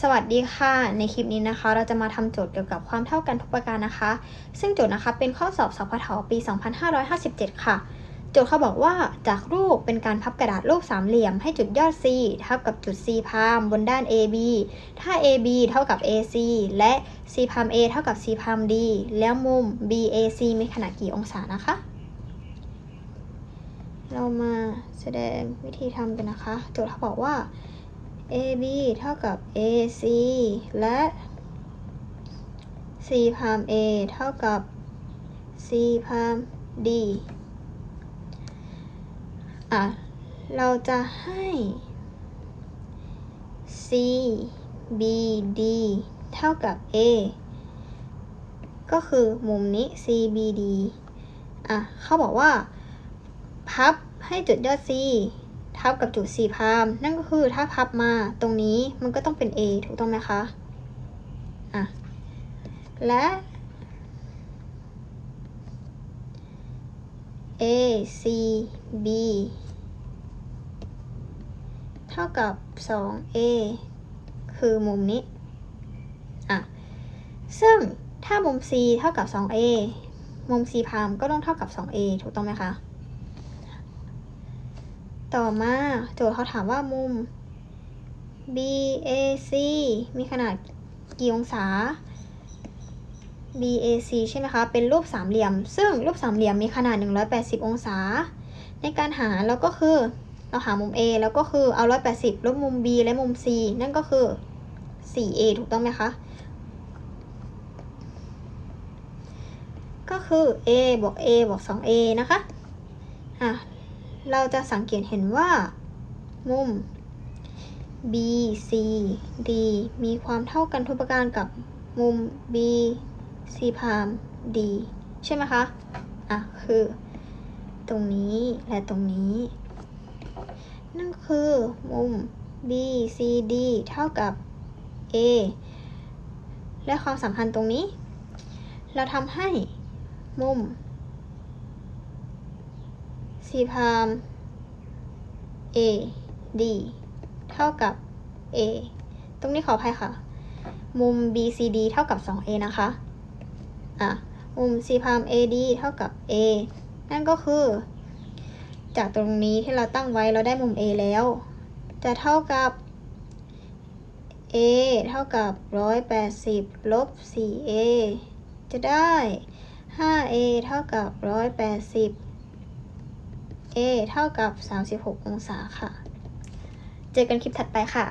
สวัสดีค่ะ ในคลิปนี้นะคะ เราจะมาทำโจทย์เกี่ยวกับความเท่ากันทุกประการนะคะ ซึ่งโจทย์นะคะเป็นข้อสอบสพทปี 2557 ค่ะ โจทย์เขาบอกว่าจากรูปเป็นการพับกระดาษรูปสามเหลี่ยมให้จุดยอด C เท่ากับจุด C พามบนด้าน AB ถ้า AB เท่ากับ AC และ C พาม A เท่ากับ C พาม D แล้วมุม BAC มีขนาดกี่องศานะคะ เรามาแสดงวิธีทำกันนะคะ โจทย์เขาบอกว่า AB เท่ากับ AC และ C พาม A เท่ากับ C พาม D อะ เราจะให้ C B D เท่ากับ A ก็คือมุมนี้ C B D อะ เขาบอกว่า พับให้จุดยอด C ทับกับจุด C พามนั่นก็คือถ้าพับมาตรงนี้มันก็ต้องเป็น A ถูกต้องไหมคะอะและ A C B เท่ากับ 2A คือมุมนี้อะซึ่งถ้ามุม C เท่ากับ 2A มุม C พามก็ต้องเท่ากับ 2A ถูกต้องไหมคะ ต่อมาโจทย์เขาถามว่ามุม BAC มีขนาดกี่องศา BAC ใช่ไหมคะ เป็นรูปสามเหลี่ยม ซึ่งรูปสามเหลี่ยมมีขนาด 180 องศา ในการหาเราก็คือ เราหามุม A แล้วก็คือเอา 180 ลบมุม B และมุม C นั่นก็คือ 4A ถูกต้องไหมคะ ก็คือ A บวก A บวก 2A นะคะ อะ เราจะสังเกตเห็นว่า มุม B C D มีความเท่ากันทุกประการกับมุม B C พาม D ใช่ไหมคะ อะ คือ ตรงนี้และตรงนี้ นั่นคือมุม B C D เท่ากับ A และความสัมพันธ์ตรงนี้ เราทำให้มุม C พาม A D เท่ากับ A ตรงนี้ขออภัยค่ะ มุม BCD เท่ากับ 2A นะคะ อะ มุม C พาม AD เท่ากับ A นั่นก็คือ จากตรงนี้ที่เราตั้งไว้เราได้มุม A แล้ว จะเท่ากับ A เท่ากับ 180 ลบ 4A จะได้ 5A เท่ากับ 180 A เท่ากับ 36 องศาค่ะ เจอกันคลิปถัดไปค่ะ